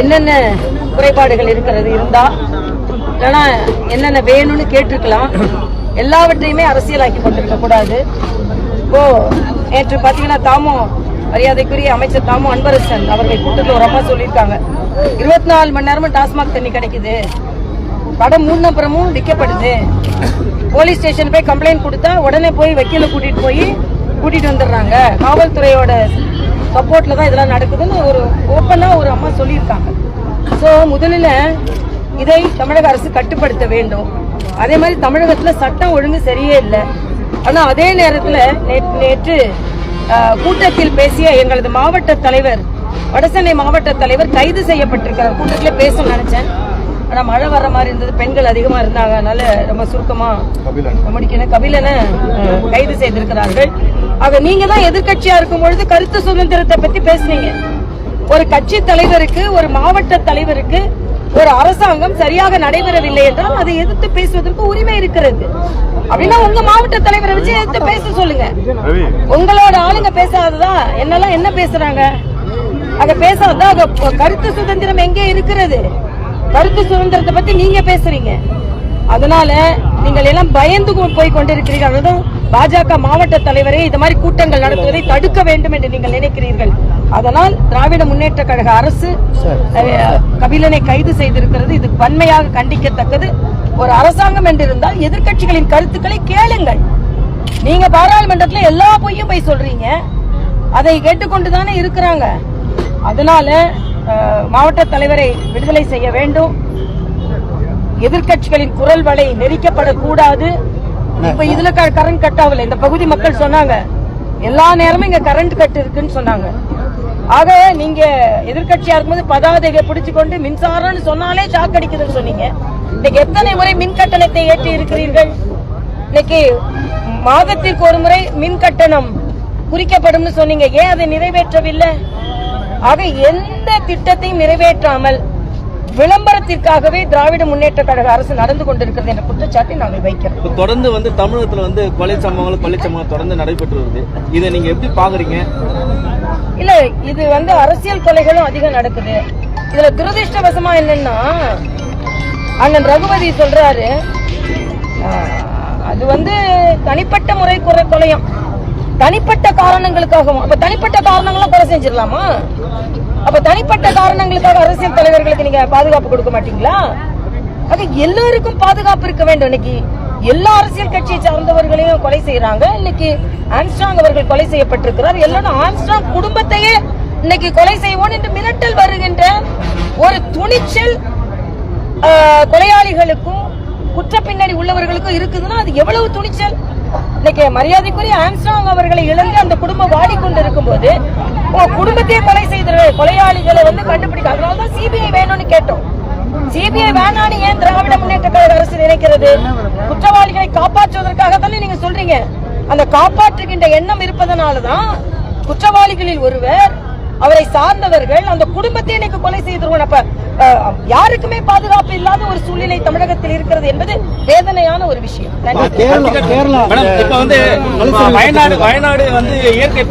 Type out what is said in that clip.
என்னென்ன குறைபாடுகள் இருக்கிறது இருந்தா இல்லைன்னா என்னென்ன வேணும்னு கேட்டிருக்கலாம். எல்லாவற்றையுமே அரசியலாக்கி கொண்டிருக்க கூடாது. இப்போ நேற்று பாத்தீங்கன்னா தாமோ மரியாதைக்குரிய அமைச்சர் தாமோ அன்பரசன் அவர்கள் கூட்டத்தில் ஒரு அம்மா சொல்லியிருக்காங்க. இருபத்தி நாலு மணி நேரமும் டாஸ்மாக் தண்ணி கிடைக்குது. படம் மூணு அப்புறமும் விற்கப்படுது போலீஸ் ஸ்டேஷன் போய் கம்ப்ளைண்ட் கொடுத்தா உடனே போய் வக்கீல கூட்டிட்டு போய் கூட்டிட்டு வந்துடுறாங்க. காவல்துறையோட சப்போர்ட்ல தான் இதெல்லாம் நடக்குதுன்னு ஒரு ஓப்பனா ஒரு அம்மா சொல்லியிருக்காங்க. ஸோ முதலில் இதை தமிழக அரசு கட்டுப்படுத்த வேண்டும். அதே மாதிரி தமிழகத்தில் சட்டம் ஒழுங்கு சரியே இல்லை. ஆனால் அதே நேரத்தில் நேற்று நேற்று கூட்டத்தில் பேசிய எங்களது மாவட்ட தலைவர் வடசென்னை மாவட்ட தலைவர் கைது செய்யப்பட்டிருக்கிறார். கூட்டத்தில் பேச நினைச்சேன். ஆனா மழை வர்ற மாதிரி இருந்தது. பெண்கள் அதிகமா இருந்தாங்க அதனால ரொம்ப சுருக்கமா முடிக்கணும். கபிலனை கைது செய்திருக்கிறார்கள். ஆக நீங்க தான் எதிர்க்கட்சியா இருக்கும் பொழுது கருத்து சுதந்திரத்தை பத்தி பேசுனீங்க. ஒரு கட்சி தலைவருக்கு ஒரு மாவட்ட தலைவருக்கு ஒரு அரசாங்கம் சரியாக நடைபெறவில்லை என்றால் அதை எதிர்த்து பேசுவதற்கு உரிமை இருக்கிறது. அப்படின்னா உங்க மாவட்ட தலைவரை வச்சு எதிர்த்து பேச சொல்லுங்க. உங்களோட ஆளுங்க பேசாததா? என்னெல்லாம் என்ன பேசுறாங்க? அங்க பேசாததா? கருத்து சுதந்திரம் எங்கே இருக்கிறது? கருத்து சுதந்திரத்தை பத்தி நீங்க பேசுறீங்க. அதனால நீங்கள் எல்லாம் பயந்து போய் கொண்டிருக்கிறீர்கள். பாஜக மாவட்ட தலைவரே இந்த மாதிரி கூட்டங்கள் நடத்துவதை தடுக்க வேண்டும் என்று நீங்கள் நினைக்கிறீர்கள். அதனால் திராவிட முன்னேற்ற கழக அரசு கபிலனை கைது செய்திருக்கிறது. இது வன்மையாக கண்டிக்கத்தக்கது. ஒரு அரசாங்கம் என்று இருந்தால் எதிர்க்கட்சிகளின் கருத்துக்களை கேளுங்கள். நீங்க பாராளுமன்றத்துல எல்லா பொய்யும் போய் சொல்றீங்க. அதை கேட்டுக்கொண்டுதானே இருக்கிறாங்க. அதனால மாவட்ட தலைவரை விடுதலை செய்ய வேண்டும். எதிர்க்கட்சிகளின் குரல் வலை நெரிக்கப்படக்கூடாது. இப்ப இதுல கரண்ட் கட் ஆகல. இந்த பகுதி மக்கள் சொன்னாங்க. எல்லா நேரமும் இங்க கரண்ட் கட் இருக்குன்னு சொன்னாங்க. ஆக நீங்க எதிர்கட்சியா இருக்கும்போது பதாதைகளை பிடிச்சு கொண்டு மின்சாரம்னு சொன்னாலே ஷாக் அடிக்குதுன்னு சொன்னீங்க. இன்னைக்கு எத்தனை முறை மின் கட்டணத்தை ஏற்றி இருக்கிறீர்கள்? இன்னைக்கு மாதத்திற்கு ஒரு முறை மின் கட்டணம் குறிக்கப்படும் சொன்னீங்க. ஏன் அதை நிறைவேற்றவில்லை? ஆக எந்த திட்டத்தையும் நிறைவேற்றாமல் விளம்பரத்திற்காகவே திராவிட முன்னேற்ற கழக அரசு நடந்து கொண்டிருக்கிறது என்ற குற்றச்சாட்டை நாங்கள் வைக்கிறோம். தொடர்ந்து வந்து தமிழகத்துல வந்து கொலை சம்பவங்கள் கொலை சம்பவம் தொடர்ந்து நடைபெற்று வருது. இதை நீங்க எப்படி பாக்குறீங்க? இல்ல இது வந்து அரசியல் கொலைகளும் அதிகம் நடக்குது. இதுல துரதிருஷ்டவசமா என்னன்னா அண்ணன் ரகுபதி சொல்றாரு. அது வந்து தனிப்பட்ட முறை குறை கொலையம். தனிப்பட்ட காரணங்களுக்காகவும் அப்ப தனிப்பட்ட காரணங்களும் கொலை செஞ்சிடலாமா? அப்ப தனிப்பட்ட காரணங்களுக்காக அரசியல் தலைவர்களுக்கு நீங்க பாதுகாப்பு கொடுக்க மாட்டீங்களா? அது எல்லாருக்கும் பாதுகாப்பு இருக்க வேண்டும். இன்னைக்கு எல்லா அரசியல் கட்சியை சார்ந்தவர்களையும் கொலை செய்யறாங்க இன்னைக்கு ஆம்ஸ்டாங் அவர்கள் கொலை செய்யப்பட்டிருக்கிறார். எல்லாரும் ஆம்ஸ்ட்ராங் குடும்பத்தையே இன்னைக்கு கொலை செய்வோம் என்று மிரட்டல் வருகின்ற ஒரு துணிச்சல் கொலையாளிகளுக்கும் குற்ற பின்னணி உள்ளவர்களுக்கும் இருக்குதுன்னா அது எவ்வளவு துணிச்சல்? இன்னைக்கு மரியாதைக்குரிய ஆம்ஸ்ட்ராங் அவர்களை இழந்து அந்த குடும்பம் வாடிக்கொண்டிருக்கும் போது குடும்பத்தையே கொலை செய்த கொலையாளிகளை வந்து கண்டுபிடிக்க. அதனாலதான் சிபிஐ வேணும்னு கேட்டோம். சிபிஐ வேணான்னு ஏன் திராவிட முன்னேற்ற கழக அரசு நினைக்கிறது? குற்றவாளிகளை காப்பாற்றுவதற்காக தானே நீங்க சொல்றீங்க. அந்த காப்பாற்றுகின்ற எண்ணம் இருப்பதனாலதான் குற்றவாளிகளில் ஒருவர் அவரை சார்ந்தவர்கள் அந்த குடும்பத்தை இன்னைக்கு கொலை செய்திருவோம் அப்ப யாருக்குமே பாதுகாப்பு இல்லாத ஒரு சூழ்நிலை தமிழகத்தில் இருக்கிறது என்பது வேதனையான ஒரு விஷயம். வயநாடு வயநாடு வந்து இயற்கை